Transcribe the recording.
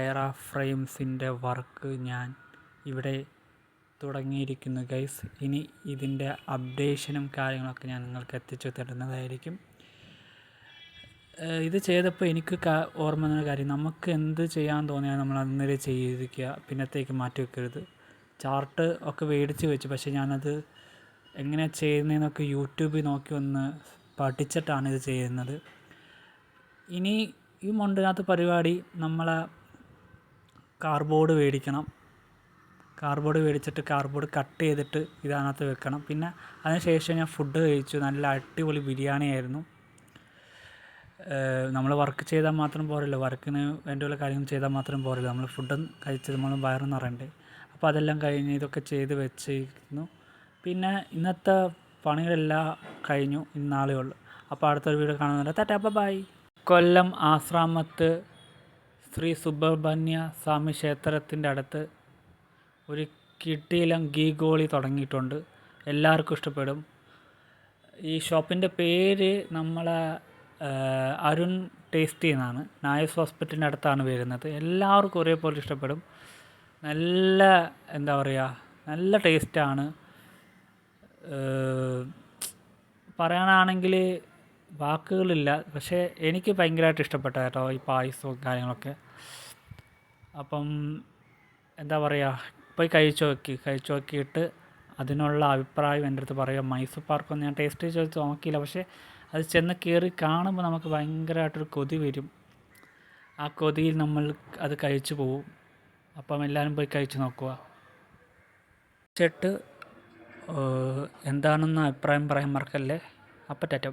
എയറ ഫ്രെയിംസിന്റെ work ഞാൻ ഇവിടെ തുടങ്ങിയിരിക്കുന്നു ഗൈസ് ഇനി ഇതിന്റെ അപ്ഡേഷനും കാര്യങ്ങളൊക്കെ ഞാൻ നിങ്ങൾക്ക് എത്തിച്ചു തരുന്നതായിരിക്കും. ഇത് ചെയ്തപ്പോൾ എനിക്ക് ഓർമ്മ വന്ന കാര്യം നമുക്ക് എന്ത് ചെയ്യാൻ തോന്നിയാൽ നമ്മൾ അന്നേരം ചെയ്തിരിക്കുക. പിന്നത്തേക്ക് മാറ്റി വെക്കരുത്. ചാർട്ട് ഒക്കെ മേടിച്ച് വെച്ചു. പക്ഷേ ഞാനത് എങ്ങനെയാണ് ചെയ്യുന്നതെന്നൊക്കെ യൂട്യൂബിൽ നോക്കി ഒന്ന് പഠിച്ചിട്ടാണ് ഇത് ചെയ്യുന്നത്. ഇനി ഈ മൊണ്ടിനകത്ത് പരിപാടി നമ്മളെ കാർബോർഡ് മേടിക്കണം കാർബോർഡ് മേടിച്ചിട്ട് കാർബോർഡ് കട്ട് ചെയ്തിട്ട് ഇതിനകത്ത് വെക്കണം. പിന്നെ അതിനുശേഷം ഞാൻ ഫുഡ് കഴിച്ചു. നല്ല അടിപൊളി ബിരിയാണി ആയിരുന്നു. നമ്മൾ വർക്ക് ചെയ്താൽ മാത്രം പോരല്ലോ. വർക്കിന് വേണ്ടിയുള്ള കാര്യങ്ങൾ ചെയ്താൽ മാത്രം പോരല്ലോ. നമ്മൾ ഫുഡും കഴിച്ച് നമ്മൾ വയറ് നിറയണ്ടേ. അപ്പോൾ അതെല്ലാം കഴിഞ്ഞ് ഇതൊക്കെ ചെയ്ത് വെച്ചിരുന്നു. പിന്നെ ഇന്നത്തെ പണികളെല്ലാം കഴിഞ്ഞു. ഇന്നാളേ ഉള്ളൂ. അപ്പോൾ അടുത്തൊരു വീഡിയോ കാണുന്നില്ല ടാറ്റാ ബൈ. കൊല്ലം ആശ്രാമത്ത് ശ്രീ സുബ്രഹ്മണ്യ സ്വാമി ക്ഷേത്രത്തിന്റെ അടുത്ത് ഒരു കിട്ടിയിലം ഗീഗോളി തുടങ്ങിയിട്ടുണ്ട്. എല്ലാവർക്കും ഇഷ്ടപ്പെടും. ഈ ഷോപ്പിന്റെ പേര് നമ്മളെ അരുൺ ടേസ്റ്റി എന്നാണ്. നായസ് ഹോസ്പിറ്റലിന്റെ അടുത്താണ് വരുന്നത്. എല്ലാവർക്കും ഒരേപോലെ ഇഷ്ടപ്പെടും. നല്ല എന്താ പറയുക നല്ല ടേസ്റ്റാണ്. പറയാനാണെങ്കിൽ വാക്കുകളില്ല. പക്ഷേ എനിക്ക് ഭയങ്കരമായിട്ട് ഇഷ്ടപ്പെട്ട കേട്ടോ ഈ പായസവും കാര്യങ്ങളൊക്കെ. അപ്പം എന്താ പറയുക പോയി കഴിച്ചു നോക്കി. കഴിച്ചു നോക്കിയിട്ട് അതിനുള്ള അഭിപ്രായം എന്റെ അടുത്ത് പറയുക. മൈസൂർ പാർക്കൊന്നും ഞാൻ ടേസ്റ്റ് ചെയ്ത് നോക്കിയില്ല. പക്ഷേ അത് ചെന്ന് കയറി കാണുമ്പോൾ നമുക്ക് ഭയങ്കരമായിട്ടൊരു കൊതി വരും. ആ കൊതിയിൽ നമ്മൾ അത് കഴിച്ചു പോവും. അപ്പം എല്ലാവരും പോയി കഴിച്ചു നോക്കുക. ചെട്ട് എന്താണെന്ന് അഭിപ്രായം പറയാൻ മറക്കല്ലേ? അപ്പം ടാറ്റ